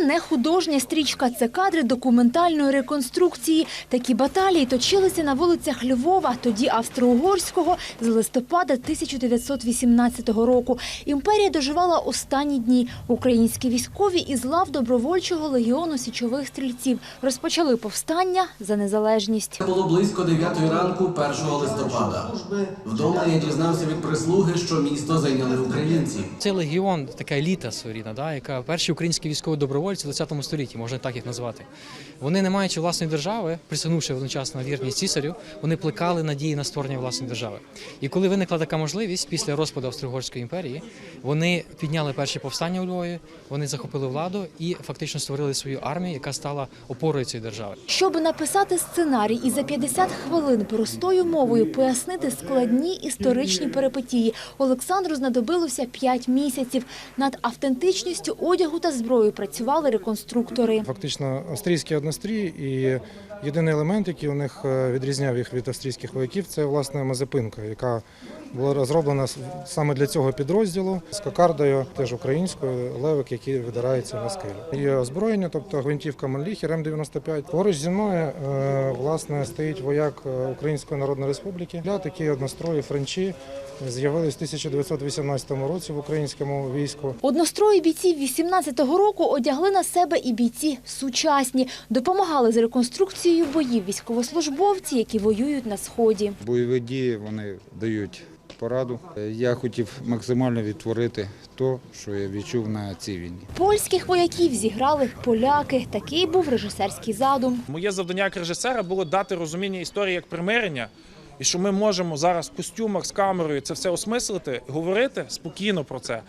не художня стрічка, це кадри документальної реконструкції. Такі баталії точилися на вулицях Львова, тоді Австро-Угорського, з листопада 1918 року. Імперія доживала останні дні. Українські військові із лав добровольчого легіону січових стрільців розпочали повстання за незалежність. Це було близько 9 ранку 1 листопада. Вдома я дізнався від прислуги, що місто зайняли українці. Це легіон, така еліта своєрідна, да, яка перші українські військові добровольці в 20 столітті, можна так їх назвати. Вони, не маючи власної держави, присягнувши одночасно вірність цісарю, вони плекали надії на створення власної держави. І коли виникла така можливість після розпаду Австро-Угорської імперії, вони підняли перші повстання у Львові, вони захопили владу і фактично створили свою армію, яка стала опорою цієї держави. Щоб написати сценарій і за 50 хвилин простою мовою пояснити складні історичні перипетії, Олександру знадобилося 5 місяців. Над автентичністю одягу та зброї працювали реконструктори. Фактично австрійські однострій і єдиний елемент, який у них е, відрізняв їх від австрійських вояків, це власне мазепинка, яка була розроблена саме для цього підрозділу з кокардою, теж українською, левик, який видирається на скелю. Є озброєння, тобто гвинтівка Манліхер М95. Поруч зі мною е, власне стоїть вояк е, Української Народної Республіки. Для такі однострої френчі з'явились в 1918 році в українському війську. Однострої бійців 18-го року одягли на себе і бійці сучасні. Допомагали з реконструкцією боїв військовослужбовці, які воюють на Сході. Бойові дії вони дають пораду. Я хотів максимально відтворити те, що я відчув на цій війні. Польських вояків зіграли поляки. Такий був режисерський задум. Моє завдання як режисера було дати розуміння історії як примирення, і що ми можемо зараз в костюмах з камерою це все осмислити, говорити спокійно про це.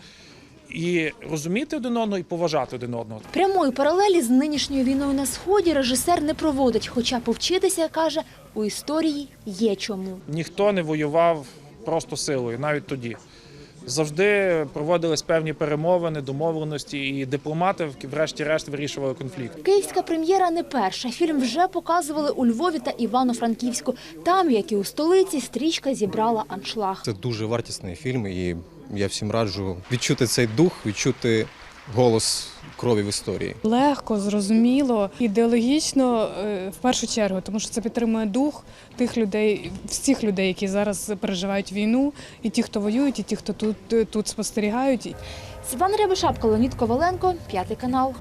І розуміти один одного і поважати один одного. Прямої паралелі з нинішньою війною на сході режисер не проводить, хоча повчитися каже у історії є чому. Ніхто не воював просто силою, навіть тоді. Завжди проводились певні перемовини, домовленості, і дипломати, врешті-решт, вирішували конфлікт. Київська прем'єра не перша. Фільм вже показували у Львові та Івано-Франківську. Там, як і у столиці, стрічка зібрала аншлаг. Це дуже вартісний фільм, і я всім раджу відчути цей дух, відчути голос крові в історії. Легко, зрозуміло, ідеологічно е, в першу чергу, тому що це підтримує дух тих людей, всіх людей, які зараз переживають війну, і ті, хто воюють, і ті, хто тут, тут спостерігають. Світлана Рябошапка, Леонід Коваленко, п'ятий канал.